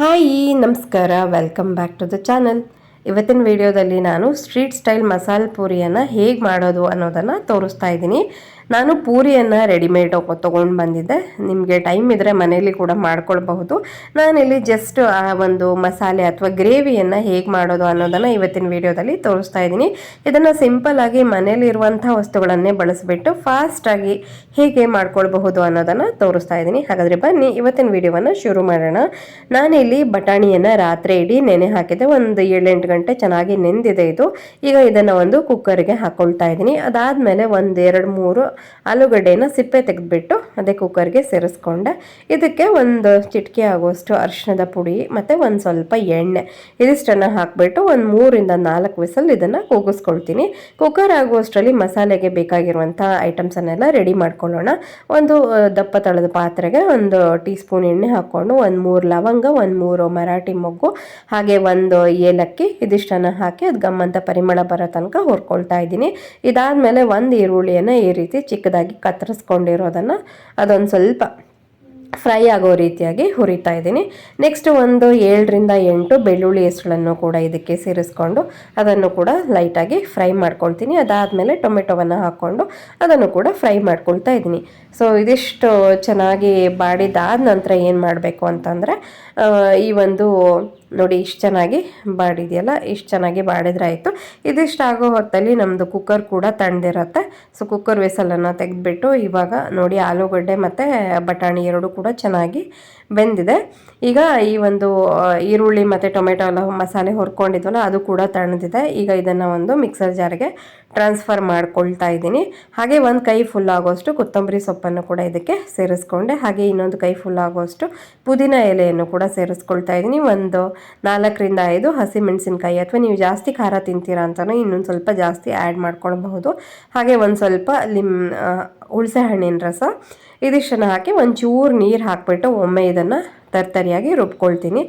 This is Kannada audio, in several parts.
ಹಾಯ್ ನಮಸ್ಕಾರ. Welcome back to the channel ಇವತ್ತಿನ ವಿಡಿಯೋದಲ್ಲಿ ನಾನು ಸ್ಟ್ರೀಟ್ ಸ್ಟೈಲ್ ಮಸಾಲೆ ಪೂರಿಯನ್ನು ಹೇಗೆ ಮಾಡೋದು ಅನ್ನೋದನ್ನು ತೋರಿಸ್ತಾ ಇದ್ದೀನಿ. ನಾನು ಪೂರಿಯನ್ನು ರೆಡಿಮೇಡ್ ತೊಗೊಂಡು ಬಂದಿದ್ದೆ. ನಿಮಗೆ ಟೈಮ್ ಇದ್ದರೆ ಮನೆಯಲ್ಲಿ ಕೂಡ ಮಾಡ್ಕೊಳ್ಬಹುದು. ನಾನಿಲ್ಲಿ ಜಸ್ಟ್ ಆ ಒಂದು ಮಸಾಲೆ ಅಥವಾ ಗ್ರೇವಿಯನ್ನು ಹೇಗೆ ಮಾಡೋದು ಅನ್ನೋದನ್ನು ಇವತ್ತಿನ ವಿಡಿಯೋದಲ್ಲಿ ತೋರಿಸ್ತಾ ಇದ್ದೀನಿ. ಇದನ್ನು ಸಿಂಪಲ್ಲಾಗಿ ಮನೇಲಿರುವಂಥ ವಸ್ತುಗಳನ್ನೇ ಬಳಸಿಬಿಟ್ಟು ಫಾಸ್ಟಾಗಿ ಹೇಗೆ ಮಾಡ್ಕೊಳ್ಬಹುದು ಅನ್ನೋದನ್ನು ತೋರಿಸ್ತಾ ಇದ್ದೀನಿ. ಹಾಗಾದರೆ ಬನ್ನಿ, ಇವತ್ತಿನ ವಿಡಿಯೋವನ್ನು ಶುರು ಮಾಡೋಣ. ನಾನಿಲ್ಲಿ ಬಟಾಣಿಯನ್ನು ರಾತ್ರಿ ಇಡೀ ನೆನೆ ಹಾಕಿದೆ. ಒಂದು ಏಳೆಂಟು ಗಂಟೆ ಚೆನ್ನಾಗಿ ನೆಂದಿದೆ ಇದು. ಈಗ ಇದನ್ನು ಒಂದು ಕುಕ್ಕರ್ಗೆ ಹಾಕೊಳ್ತಾ ಇದ್ದೀನಿ. ಅದಾದಮೇಲೆ ಒಂದು ಎರಡು ಮೂರು ಆಲೂಗಡ್ಡೆನ ಸಿಪ್ಪೆ ತೆಗೆದುಬಿಟ್ಟು ಅದೇ ಕುಕ್ಕರ್ಗೆ ಸೇರಿಸ್ಕೊಂಡೆ. ಇದಕ್ಕೆ ಒಂದು ಚಿಟಿಕೆ ಆಗುವಷ್ಟು ಅರಿಶಿನದ ಪುಡಿ ಮತ್ತು ಒಂದು ಸ್ವಲ್ಪ ಎಣ್ಣೆ. ಇದಿಷ್ಟನ್ನು ಹಾಕಿಬಿಟ್ಟು ಒಂದು ಮೂರಿಂದ ನಾಲ್ಕು ವಿಸಲ್ ಇದನ್ನು ಕೂಗಿಸ್ಕೊಳ್ತೀನಿ. ಕುಕ್ಕರ್ ಆಗುವಷ್ಟರಲ್ಲಿ ಮಸಾಲೆಗೆ ಬೇಕಾಗಿರುವಂಥ ಐಟಮ್ಸನ್ನೆಲ್ಲ ರೆಡಿ ಮಾಡ್ಕೊಳ್ಳೋಣ. ಒಂದು ದಪ್ಪ ತಳದ ಪಾತ್ರೆಗೆ ಒಂದು ಟೀ ಸ್ಪೂನ್ ಎಣ್ಣೆ ಹಾಕ್ಕೊಂಡು ಒಂದು ಮೂರು ಲವಂಗ, ಒಂದು ಮೂರು ಮರಾಠಿ ಮೊಗ್ಗು, ಹಾಗೆ ಒಂದು ಏಲಕ್ಕಿ ಇದಿಷ್ಟನ್ನು ಹಾಕಿ ಅದು ಗಮ್ಮಂತ ಪರಿಮಳ ಬರೋ ತನಕ ಹುರ್ಕೊಳ್ತಾ ಇದ್ದೀನಿ. ಇದಾದಮೇಲೆ ಒಂದು ಈರುಳ್ಳಿಯನ್ನು ಈ ರೀತಿ ಚಿಕ್ಕದಾಗಿ ಕತ್ತರಿಸ್ಕೊಂಡಿರೋದನ್ನು ಅದೊಂದು ಸ್ವಲ್ಪ ಫ್ರೈ ಆಗೋ ರೀತಿಯಾಗಿ ಹುರಿತಾ ಇದ್ದೀನಿ. ನೆಕ್ಸ್ಟ್ ಒಂದು ಏಳರಿಂದ ಎಂಟು ಬೆಳ್ಳುಳ್ಳಿ ಹೆಸರುಗಳನ್ನು ಕೂಡ ಇದಕ್ಕೆ ಸೇರಿಸ್ಕೊಂಡು ಅದನ್ನು ಕೂಡ ಲೈಟಾಗಿ ಫ್ರೈ ಮಾಡ್ಕೊಳ್ತೀನಿ. ಅದಾದಮೇಲೆ ಟೊಮೆಟೊವನ್ನು ಹಾಕ್ಕೊಂಡು ಅದನ್ನು ಕೂಡ ಫ್ರೈ ಮಾಡ್ಕೊಳ್ತಾ ಇದ್ದೀನಿ. ಸೊ ಇದಿಷ್ಟು ಚೆನ್ನಾಗಿ ಬಾಡಿದಾದ ನಂತರ ಏನು ಮಾಡಬೇಕು ಅಂತಂದರೆ ಈ ಒಂದು ನೋಡಿ ಇಷ್ಟು ಚೆನ್ನಾಗಿ ಬಾಡಿದೆಯಲ್ಲ, ಇಷ್ಟು ಚೆನ್ನಾಗಿ ಬಾಡಿದ್ರೆ ಆಯಿತು. ಇದಿಷ್ಟು ಆಗೋ ಹೊತ್ತಲ್ಲಿ ನಮ್ಮದು ಕುಕ್ಕರ್ ಕೂಡ ತಣ್ಣದಿರುತ್ತೆ ಸೊ ಕುಕ್ಕರ್ ವೆಸಲನ್ನು ತೆಗೆದುಬಿಟ್ಟು ಇವಾಗ ನೋಡಿ ಆಲೂಗಡ್ಡೆ ಮತ್ತು ಬಟಾಣಿ ಎರಡು ಚೆನ್ನಾಗಿ ಬೆಂದಿದೆ. ಈಗ ಈ ಒಂದು ಈರುಳ್ಳಿ ಮತ್ತು ಟೊಮೆಟೊ ಎಲ್ಲ ಮಸಾಲೆ ಹೊರ್ಕೊಂಡಿದ್ವಲ್ಲ, ಅದು ಕೂಡ ತಣ್ಣದಿದೆ. ಈಗ ಇದನ್ನು ಒಂದು ಮಿಕ್ಸರ್ ಜಾರ್ಗೆ ಟ್ರಾನ್ಸ್ಫರ್ ಮಾಡ್ಕೊಳ್ತಾ ಇದ್ದೀನಿ. ಹಾಗೆ ಒಂದು ಕೈ ಫುಲ್ ಆಗೋಷ್ಟು ಕೊತ್ತಂಬರಿ ಸೊಪ್ಪನ್ನು ಕೂಡ ಇದಕ್ಕೆ ಸೇರಿಸ್ಕೊಂಡೆ. ಹಾಗೆ ಇನ್ನೊಂದು ಕೈ ಫುಲ್ ಆಗೋಷ್ಟು ಪುದೀನ ಎಲೆಯನ್ನು ಕೂಡ ಸೇರಿಸ್ಕೊಳ್ತಾ ಇದ್ದೀನಿ. ಒಂದು ನಾಲ್ಕರಿಂದ ಐದು ಹಸಿಮೆಣಸಿನಕಾಯಿ ಅಥವಾ ನೀವು ಜಾಸ್ತಿ ಖಾರ ತಿಂತೀರಾ ಅಂತಲೂ ಇನ್ನೊಂದು ಸ್ವಲ್ಪ ಜಾಸ್ತಿ ಆ್ಯಡ್ ಮಾಡ್ಕೊಳ್ಬಹುದು. ಹಾಗೆ ಒಂದು ಸ್ವಲ್ಪ ಲಿಮ್ ಹುಣಸೆ ಹಣ್ಣಿನ ರಸ. ಇದಿಷ್ಟನ್ನು ಹಾಕಿ ಒಂಚೂರು ನೀರು ಹಾಕಿಬಿಟ್ಟು ಒಮ್ಮೆ ಇದನ್ನು ತರ್ತರಿಯಾಗಿ ರುಬ್ಕೊಳ್ತೀನಿ.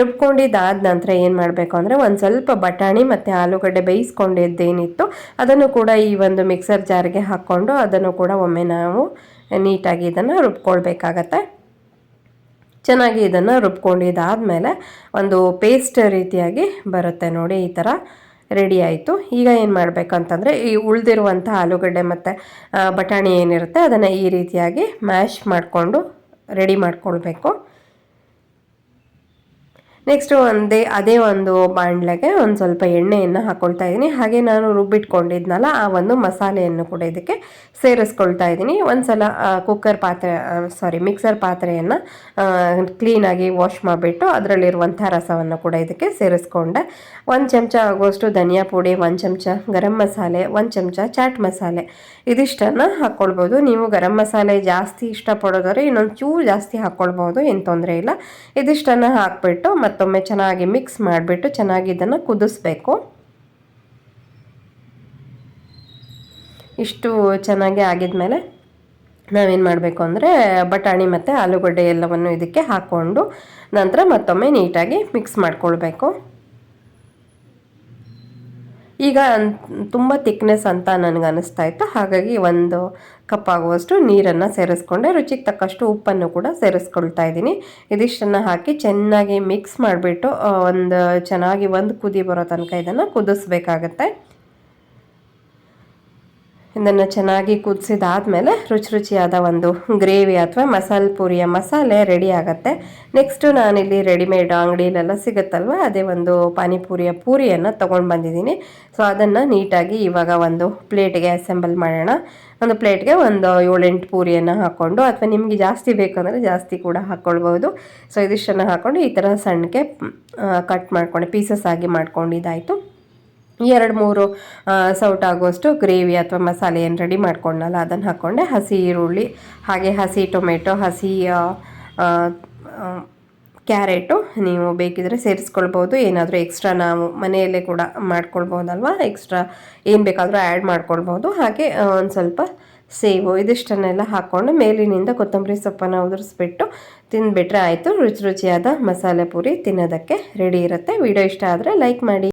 ರುಬ್ಕೊಂಡಿದ್ದಾದ ನಂತರ ಏನು ಮಾಡಬೇಕು ಅಂದರೆ ಒಂದು ಸ್ವಲ್ಪ ಬಟಾಣಿ ಮತ್ತು ಆಲೂಗಡ್ಡೆ ಬೇಯಿಸ್ಕೊಂಡಿದ್ದೇನಿತ್ತು. ಅದನ್ನು ಕೂಡ ಈ ಒಂದು ಮಿಕ್ಸರ್ ಜಾರ್ಗೆ ಹಾಕ್ಕೊಂಡು ಅದನ್ನು ಕೂಡ ಒಮ್ಮೆ ನಾವು ನೀಟಾಗಿ ಇದನ್ನು ರುಬ್ಕೊಳ್ಬೇಕಾಗತ್ತೆ. ಚೆನ್ನಾಗಿ ಇದನ್ನು ರುಬ್ಕೊಂಡಿದ್ದಾದಮೇಲೆ ಒಂದು ಪೇಸ್ಟ್ ರೀತಿಯಾಗಿ ಬರುತ್ತೆ ನೋಡಿ ಈ ಥರ ರೆಡಿ ಆಯಿತು. ಈಗ ಏನು ಮಾಡಬೇಕಂತಂದರೆ ಈ ಉಳಿದಿರುವಂಥ ಆಲೂಗಡ್ಡೆ ಮತ್ತು ಬಟಾಣಿ ಏನಿರುತ್ತೆ ಅದನ್ನು ಈ ರೀತಿಯಾಗಿ ಮ್ಯಾಶ್ ಮಾಡಿಕೊಂಡು ರೆಡಿ ಮಾಡ್ಕೊಳ್ಬೇಕು. ನೆಕ್ಸ್ಟು ಒಂದೇ, ಅದೇ ಒಂದು ಬಾಣಲೆಗೆ ಒಂದು ಸ್ವಲ್ಪ ಎಣ್ಣೆಯನ್ನು ಹಾಕ್ಕೊಳ್ತಾ ಇದ್ದೀನಿ. ಹಾಗೆ ನಾನು ರುಬ್ಬಿಟ್ಕೊಂಡಿದ್ನಲ್ಲ ಆ ಒಂದು ಮಸಾಲೆಯನ್ನು ಕೂಡ ಇದಕ್ಕೆ ಸೇರಿಸ್ಕೊಳ್ತಾ ಇದ್ದೀನಿ. ಒಂದು ಸಲ ಕುಕ್ಕರ್ ಪಾತ್ರೆ ಸಾರಿ ಮಿಕ್ಸರ್ ಪಾತ್ರೆಯನ್ನು ಕ್ಲೀನಾಗಿ ವಾಶ್ ಮಾಡಿಬಿಟ್ಟು ಅದರಲ್ಲಿರುವಂಥ ರಸವನ್ನು ಕೂಡ ಇದಕ್ಕೆ ಸೇರಿಸ್ಕೊಂಡೆ. ಒಂದು ಚಮಚ ಆಗುವಷ್ಟು ಧನಿಯಾ ಪುಡಿ, ಒಂದು ಚಮಚ ಗರಂ ಮಸಾಲೆ, ಒಂದು ಚಮಚ ಚಾಟ್ ಮಸಾಲೆ ಇದಿಷ್ಟನ್ನು ಹಾಕ್ಕೊಳ್ಬೋದು ನೀವು ಗರಂ ಮಸಾಲೆ ಜಾಸ್ತಿ ಇಷ್ಟಪಡೋದಾದ್ರೆ ಇನ್ನೊಂದು ಚೂರು ಜಾಸ್ತಿ ಹಾಕ್ಕೊಳ್ಬೋದು ಏನು ತೊಂದರೆ ಇಲ್ಲ. ಇದಿಷ್ಟನ್ನು ಹಾಕ್ಬಿಟ್ಟು ಮತ್ತು ಮತ್ತೊಮ್ಮೆ ಚೆನ್ನಾಗಿ ಮಿಕ್ಸ್ ಮಾಡಿಬಿಟ್ಟು ಚೆನ್ನಾಗಿ ಇದನ್ನು ಕುದಿಸ್ಬೇಕು. ಇಷ್ಟು ಚೆನ್ನಾಗಿ ಆಗಿದ್ಮೇಲೆ ನಾವೇನು ಮಾಡಬೇಕು ಅಂದರೆ ಬಟಾಣಿ ಮತ್ತು ಆಲೂಗಡ್ಡೆ ಎಲ್ಲವನ್ನು ಇದಕ್ಕೆ ಹಾಕ್ಕೊಂಡು ನಂತರ ಮತ್ತೊಮ್ಮೆ ನೀಟಾಗಿ ಮಿಕ್ಸ್ ಮಾಡ್ಕೊಳ್ಬೇಕು. ಈಗ ತುಂಬ ತಿಕ್ನೆಸ್ ಅಂತ ನನಗೆ ಅನಿಸ್ತಾ ಇತ್ತು. ಹಾಗಾಗಿ ಒಂದು ಕಪ್ ಆಗುವಷ್ಟು ನೀರನ್ನು ಸೇರಿಸ್ಕೊಂಡೆ. ರುಚಿಗೆ ತಕ್ಕಷ್ಟು ಉಪ್ಪನ್ನು ಕೂಡ ಸೇರಿಸ್ಕೊಳ್ತಾ ಇದ್ದೀನಿ. ಇದಿಷ್ಟನ್ನು ಹಾಕಿ ಚೆನ್ನಾಗಿ ಮಿಕ್ಸ್ ಮಾಡಿಬಿಟ್ಟು ಒಂದು ಚೆನ್ನಾಗಿ ಒಂದು ಕುದಿ ಬರೋ ತನಕ ಇದನ್ನು ಕುದಿಸ್ಬೇಕಾಗತ್ತೆ. ಇದನ್ನು ಚೆನ್ನಾಗಿ ಕುದಿಸಿದಾದ್ಮೇಲೆ ರುಚಿ ರುಚಿಯಾದ ಒಂದು ಗ್ರೇವಿ ಅಥವಾ ಮಸಾಲೆ ಪೂರಿಯ ಮಸಾಲೆ ರೆಡಿ ಆಗುತ್ತೆ. ನೆಕ್ಸ್ಟು ನಾನಿಲ್ಲಿ ರೆಡಿಮೇಡ್ ಅಂಗಡಿಲೆಲ್ಲ ಸಿಗುತ್ತಲ್ವ? ಅದೇ ಒಂದು ಪಾನಿಪೂರಿಯ ಪೂರಿಯನ್ನು ತೊಗೊಂಡು ಬಂದಿದ್ದೀನಿ. ಸೊ ಅದನ್ನು ನೀಟಾಗಿ ಇವಾಗ ಒಂದು ಪ್ಲೇಟ್ಗೆ ಅಸೆಂಬಲ್ ಮಾಡೋಣ. ಒಂದು ಪ್ಲೇಟ್ಗೆ ಒಂದು ಏಳೆಂಟು ಪೂರಿಯನ್ನು ಹಾಕ್ಕೊಂಡು ಅಥವಾ ನಿಮಗೆ ಜಾಸ್ತಿ ಬೇಕಂದರೆ ಜಾಸ್ತಿ ಕೂಡ ಹಾಕ್ಕೊಳ್ಬೋದು ಸೊ ಇದಿಷ್ಟನ್ನು ಹಾಕ್ಕೊಂಡು ಈ ಥರ ಸಣ್ಣಕ್ಕೆ ಕಟ್ ಮಾಡ್ಕೊಂಡು ಪೀಸಸ್ ಆಗಿ ಮಾಡ್ಕೊಂಡಿದ್ದಾಯಿತು. ಎರಡು ಮೂರು ಸೌಟ್ ಆಗುವಷ್ಟು ಗ್ರೇವಿ ಅಥವಾ ಮಸಾಲೆ ಏನು ರೆಡಿ ಮಾಡ್ಕೊಂಡಲ್ಲ, ಅದನ್ನು ಹಾಕ್ಕೊಂಡೆ ಹಸಿ ಈರುಳ್ಳಿ, ಹಾಗೆ ಹಸಿ ಟೊಮೆಟೊ, ಹಸಿ ಕ್ಯಾರೆಟು ನೀವು ಬೇಕಿದ್ರೆ ಸೇರಿಸ್ಕೊಳ್ಬೋದು. ಏನಾದರೂ ಎಕ್ಸ್ಟ್ರಾ ನಾವು ಮನೆಯಲ್ಲೇ ಕೂಡ ಮಾಡ್ಕೊಳ್ಬೋದಲ್ವ? ಎಕ್ಸ್ಟ್ರಾ ಏನು ಬೇಕಾದರೂ ಆ್ಯಡ್ ಮಾಡ್ಕೊಳ್ಬೋದು. ಹಾಗೆ ಒಂದು ಸ್ವಲ್ಪ ಸೇವು ಇದಿಷ್ಟನ್ನೆಲ್ಲ ಹಾಕ್ಕೊಂಡು ಮೇಲಿನಿಂದ ಕೊತ್ತಂಬರಿ ಸೊಪ್ಪನ್ನು ಉದುರಿಸ್ಬಿಟ್ಟು ತಿಂದುಬಿಟ್ರೆ ಆಯಿತು. ರುಚಿ ರುಚಿಯಾದ ಮಸಾಲೆ ಪೂರಿ ತಿನ್ನೋದಕ್ಕೆ ರೆಡಿ ಇರುತ್ತೆ. ವಿಡಿಯೋ ಇಷ್ಟ ಆದರೆ ಲೈಕ್ ಮಾಡಿ.